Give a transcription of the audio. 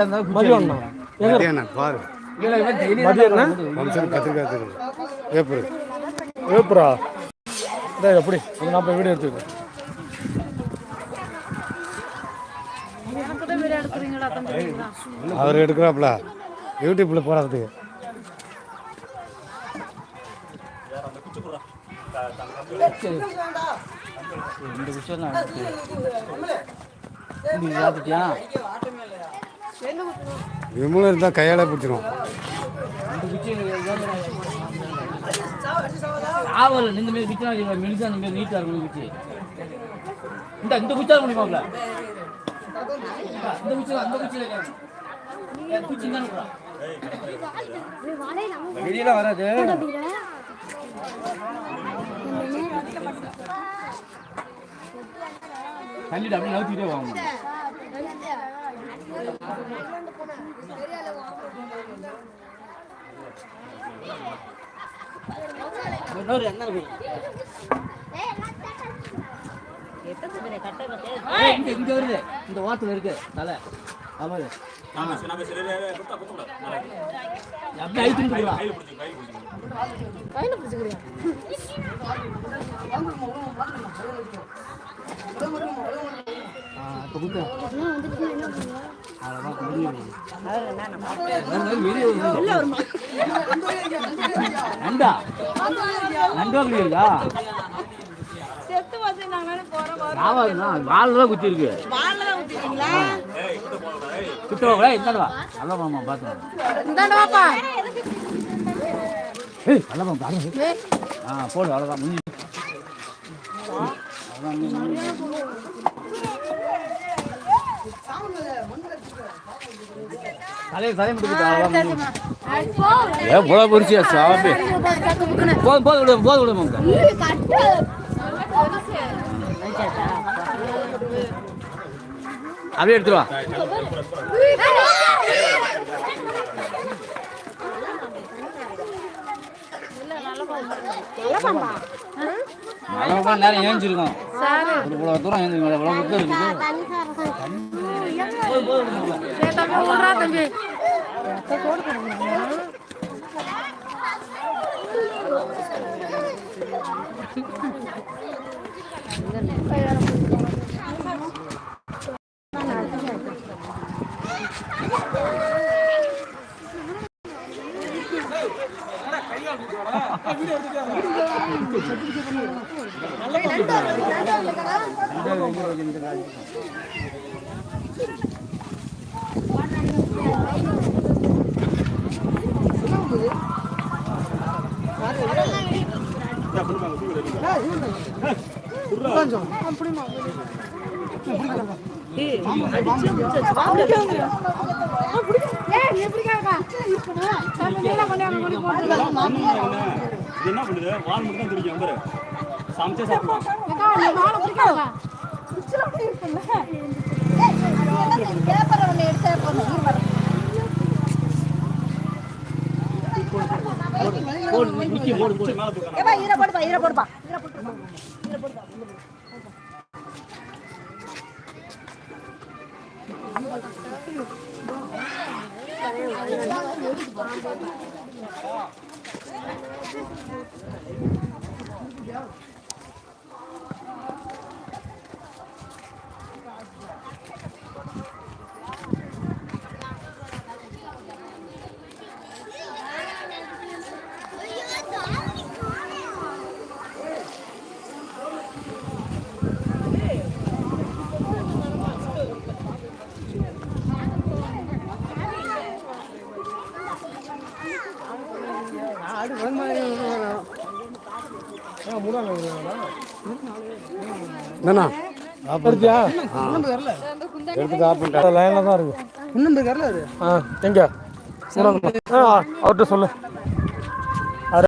மதியம் மதியானம் பாரு. மதியம் ஃபங்க்ஷன் கத்திரிக்காய் இதே எப்படி நாற்பது வீடியோ எடுத்துக்கோ அவர் எடுக்கிறாப்புல. யூடியூப்பில் போடுறதுக்கு இந்த விஷயம் நீ சாப்பிட்டியா? விமலும் இருந்தால் கையால் பிடிச்சிரும். இந்த ஆவல இந்த மாதிரி குச்சி மெடிசன் அந்த மாதிரி நீட்டாக இருக்கும் குச்சி இந்த இந்த குச்சா முடியுமாப்ல இந்த அந்த தான் வெளியில வராது. தள்ளிட்டு அப்படியே நவுத்திட்டே வாங்க. இன்னொரு இருக்கு. இங்க வருது. இந்த ஓரத்துல இருக்கு. தலை. ஆமாது அப்படியே அழிச்சுட்டு போயிடலாம் ஆ, அவ்வளவுதான், முடியுது. நண்டா நண்டா இருக்கா தான் குத்தி இருக்கு வாழை தான் ஊத்திட்டீங்களா? மாமா பார்த்து இந்தாண்ட மாமா ஆ போடு அவ்வளோதான் முடிஞ்சு தலையை தலையை மட்டும் அவ்வளோதான் ஏன் போல பொரிச்சியா சாப்பி போதும் போதும் விடு போதும் விடு மாமா அப்படியே எடுத்துட்டு வா மழை கூட நேரம் ஏஞ்சிருக்கோம் இவ்வளோ தூரம் இவ்வளோ தூரம் இருக்குது சரி, தம்பி, விட்றா என்ன பண்ணுது வால் மட்டும் தான் துடிக்கும் பாரு சமைச்சே சாப்பிடலாம் அக்கா, 哎，我那个。தூக்கலாம் என்னண்ணா? எடுத்தியா ஆஃப் பண்ணிட்டேன் லைனில் தான் இருக்கு. இன்னும் வரல அது. ஆ எங்க? அவர்கிட்ட சொல்லு.